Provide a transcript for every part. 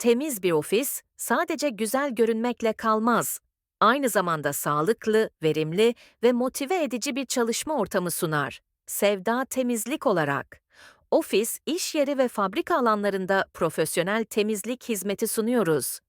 Temiz bir ofis sadece güzel görünmekle kalmaz. Aynı zamanda sağlıklı, verimli ve motive edici bir çalışma ortamı sunar. Sevda temizlik olarak. Ofis, iş yeri ve fabrika alanlarında profesyonel temizlik hizmeti sunuyoruz.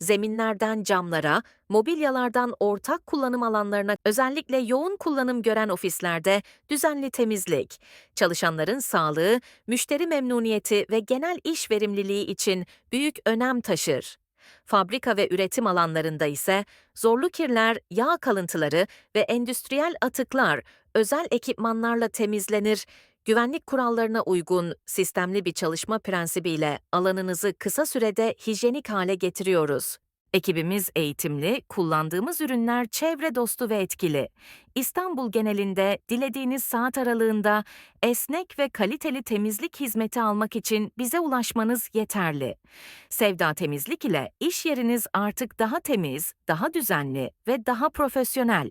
Zeminlerden camlara, mobilyalardan ortak kullanım alanlarına özellikle yoğun kullanım gören ofislerde düzenli temizlik, çalışanların sağlığı, müşteri memnuniyeti ve genel iş verimliliği için büyük önem taşır. Fabrika ve üretim alanlarında ise zorlu kirler, yağ kalıntıları ve endüstriyel atıklar özel ekipmanlarla temizlenir, güvenlik kurallarına uygun sistemli bir çalışma prensibiyle alanınızı kısa sürede hijyenik hale getiriyoruz. Ekibimiz eğitimli, kullandığımız ürünler çevre dostu ve etkili. İstanbul genelinde dilediğiniz saat aralığında esnek ve kaliteli temizlik hizmeti almak için bize ulaşmanız yeterli. Sevda Temizlik ile iş yeriniz artık daha temiz, daha düzenli ve daha profesyonel.